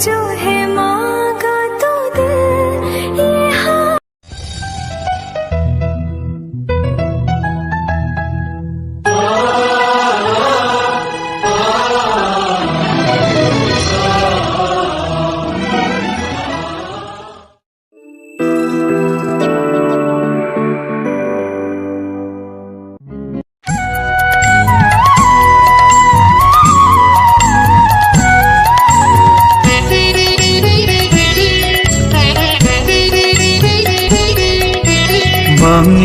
जो है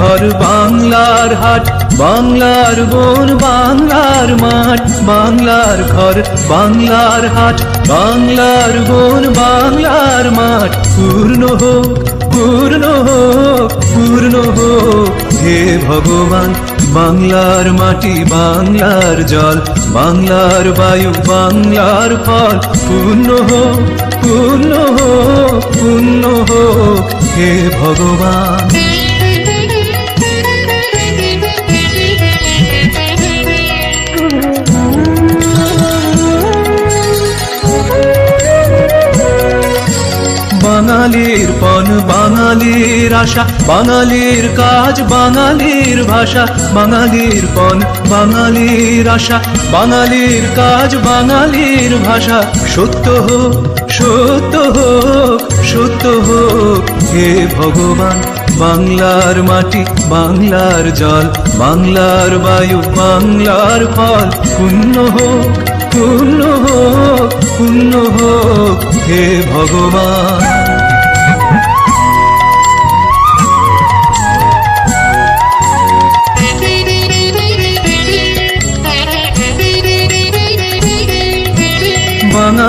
ঘর, বাংলার হাট, বাংলার বন, বাংলার মাঠ, বাংলার ঘর, বাংলার হাট, বাংলার বন, বাংলার মাঠ। পূর্ণ হোক পূর্ণ হোক পূর্ণ হোক। হে ভগবান, বাংলার মাটি, বাংলার জল, বাংলার বায়ু, বাংলার ফল। পূর্ণ হোক পূর্ণ হোক পূর্ণ হোক। হে ভগবান। বাঙালির পণ, বাঙালির আশা, বাঙালির কাজ, বাঙালির ভাষা, বাঙালির পণ, বাঙালির আশা, বাঙালির কাজ, বাঙালির ভাষা। সত্য হোক সত্য হোক সত্য হোক, হে ভগবান, বাংলার মাটি, বাংলার জল, বাংলার বায়ু, বাংলার ফল পূর্ণ হোক পূর্ণ হোক পূর্ণ হোক, হে ভগবান।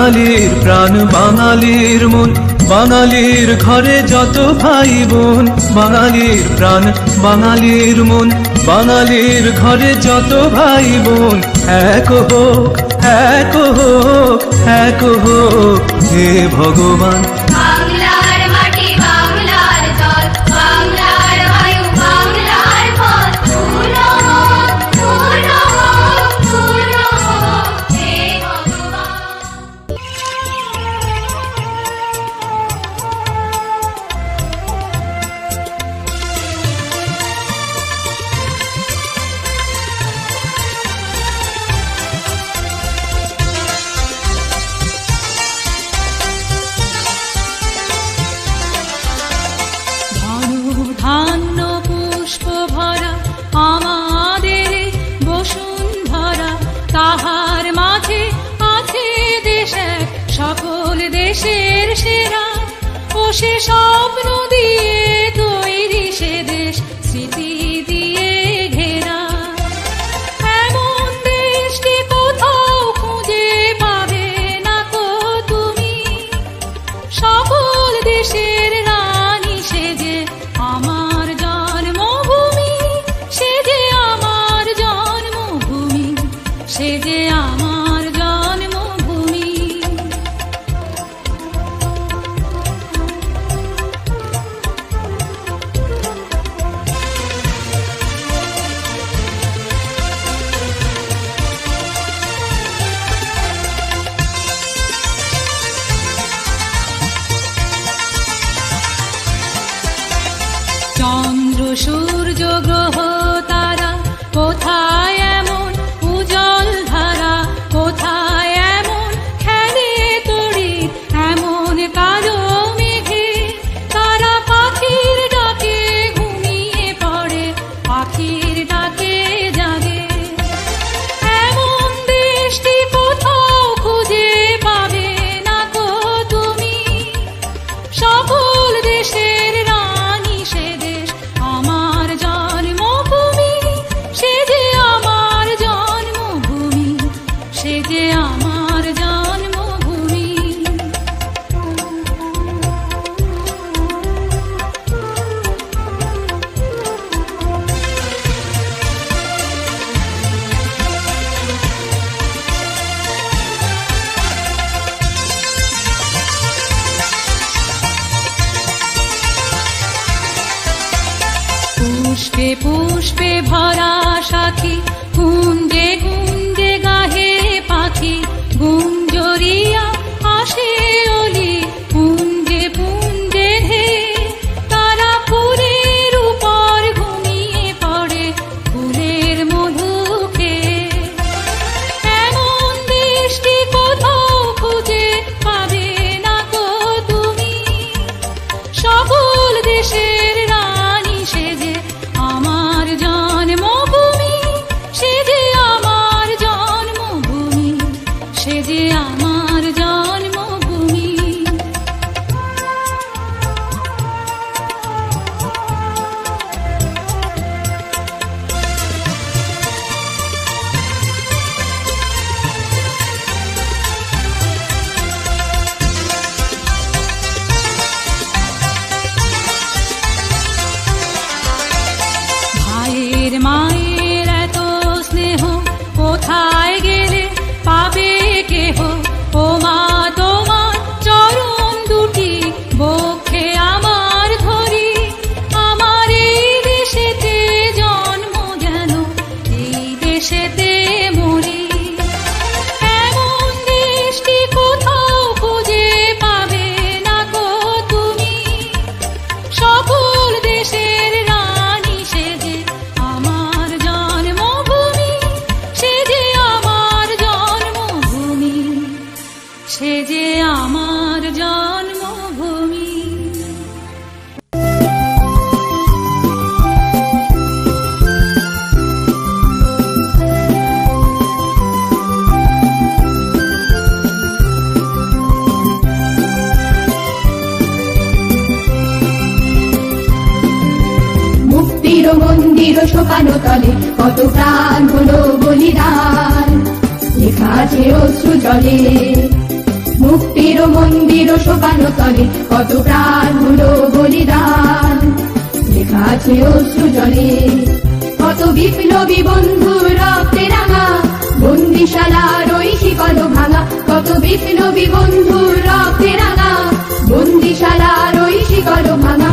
বাঙালির প্রাণ, বাঙালির মন, বাঙালির ঘরে যত ভাই বোন বাঙালির প্রাণ, বাঙালির মন, বাঙালির ঘরে যত ভাই বোন এক হোক এক হোক এক হোক, হে ভগবান। ও সূর্য গ্রহ পুষ্পে পুষ্পে ভরা সাথী কুঞ্জে কুঞ্জে মন্দির শোকানো তলে কত প্রাণ হলো বলিদান। লেখা আছে অশ্রু জলে, মুক্তির মন্দির শোকানো তলে কত প্রাণ হলো বলিদান। লেখা আছে অশ্রু জলে, কত বিপ্লবী বন্ধুর রক্তে রাঙা, বন্দিশালার ওই শিকল ভাঙা, কত বিপ্লবী বন্ধুর রক্তে রাঙা, বন্দিশালার ওই শিকল ভাঙা।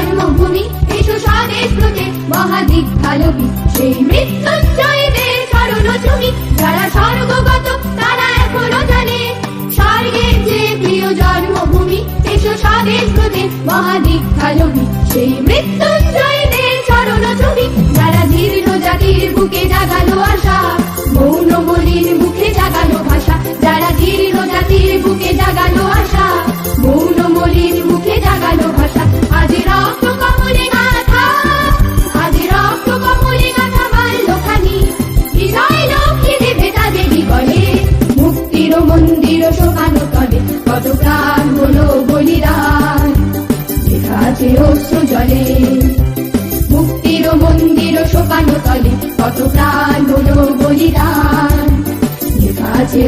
মহাদীক্ষালবী সেই মৃত্যুঞ্জয়দের স্মরণ তুমি যারা স্বর্গগত, তারা এখনও জানে, স্বর্গের যে প্রিয় জন্মভূমি এসো স্বদেশ ব্রতে মহাদীক্ষালবী সেই মৃত্যুঞ্জয়দের স্মরণ তুমি যারা জীর্ণ জাতির বুকে জাগালো আশা বলিদান লেখা আছে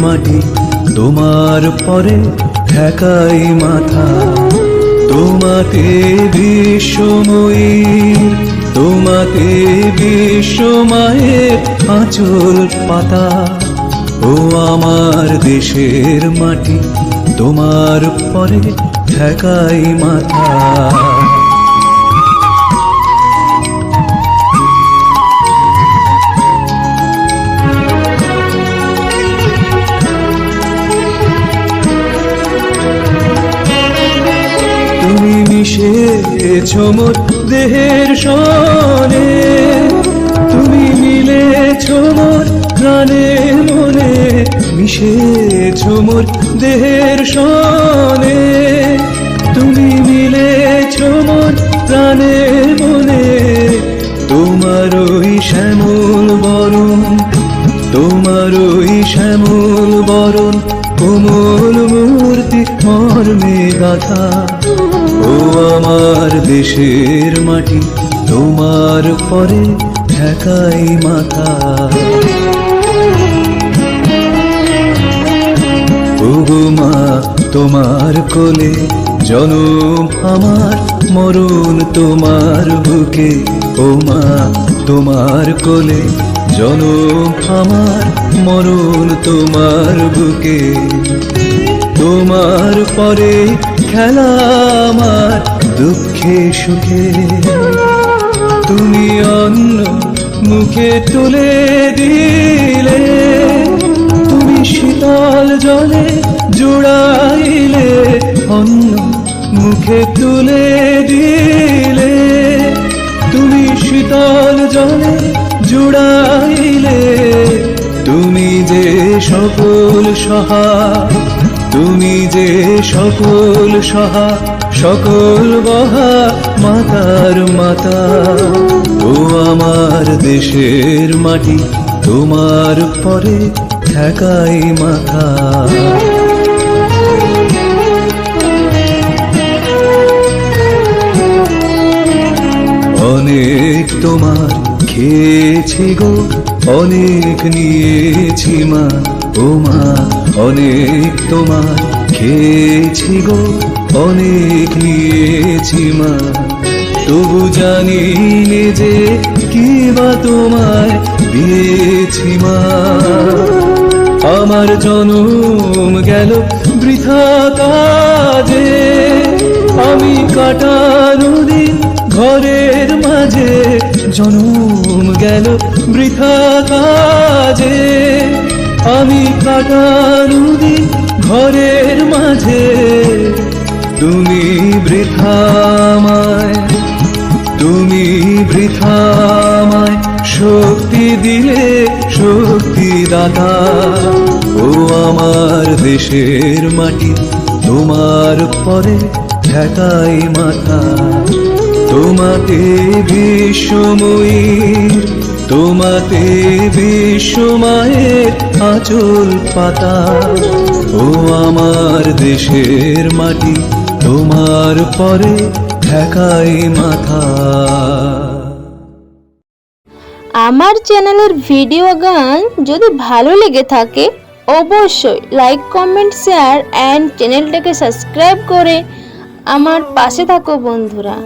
মাটি, তোমার পরে ঠেকাই মাথা। তোমাকে বিশ্বময়ীর তোমাকে বিশ্বমায়ের আঁচল পাতা। ও আমার দেশের মাটি, তোমার পরে ঠেকাই মাথা। মোর দেহের সনে, তুমি মিলেছ মোর প্রাণে মনে মিশেছ মোর দেহের সনে। তুমি মিলেছ মোর প্রাণে মনে তোমার ওই শ্যামল বরণ, তোমার ওই শ্যামল বরণ, কোমল মূর্তি মর্মে গাথা। ও আমার দেশের মাটি, তোমার পরে ঠেকাই মাথা। মা, তোমার কোলে জনম আমার, মরণ তোমার বুকে। ও মা, তোমার কোলে জনম আমার, মরণ তোমার বুকে। তোমার পরে খেলা আমার দুঃখে সুখে তুমি অন্য মুখে তুলে দিলে, তুমি শীতল জলে জুড়াইলে অন্য মুখে তুলে দিলে, তুমি শীতল জলে জুড়াইলে, তুমি যে সকল সহা তুমি যে সকল সহা সকল বহা মাতার মাতা, ও আমার দেশের মাটি, তোমার পরে ঠেকাই মাথা। অনেক তোমার খেয়েছি গো, অনেক নিয়েছি মা, ও মা, অনেক তোমার খেয়েছি গো। অনেক নিয়েছি মা, তবু জানি যে কি বা তোমায় দিয়েছি মা। আমার জনম গেল বৃথা কাজে, আমি কাটানো দিন ঘরের মাঝে, জনম গেল বৃথা কাজে, আমি কাটানো দিন ঘরের মাঝে। তুমি বৃথামায় তুমি বৃথামায় শক্তি দিলে শক্তি দাতা। ও আমার দেশের মাটি, তোমার পরে ঠেকাই মাথা। তোমাতে বিশ্বময়ীর তোমাতে বিশ্বমায়ের আচল পাতা। ও আমার দেশের মাটি তোমার পরে ঠেকাই মাথা। আমার চ্যানেলের ভিডিও গান যদি ভালো লেগে থাকে, অবশ্যই লাইক কমেন্ট শেয়ার অ্যান্ড চ্যানেলটাকে সাবস্ক্রাইব করে আমার পাশে থাকো বন্ধুরা।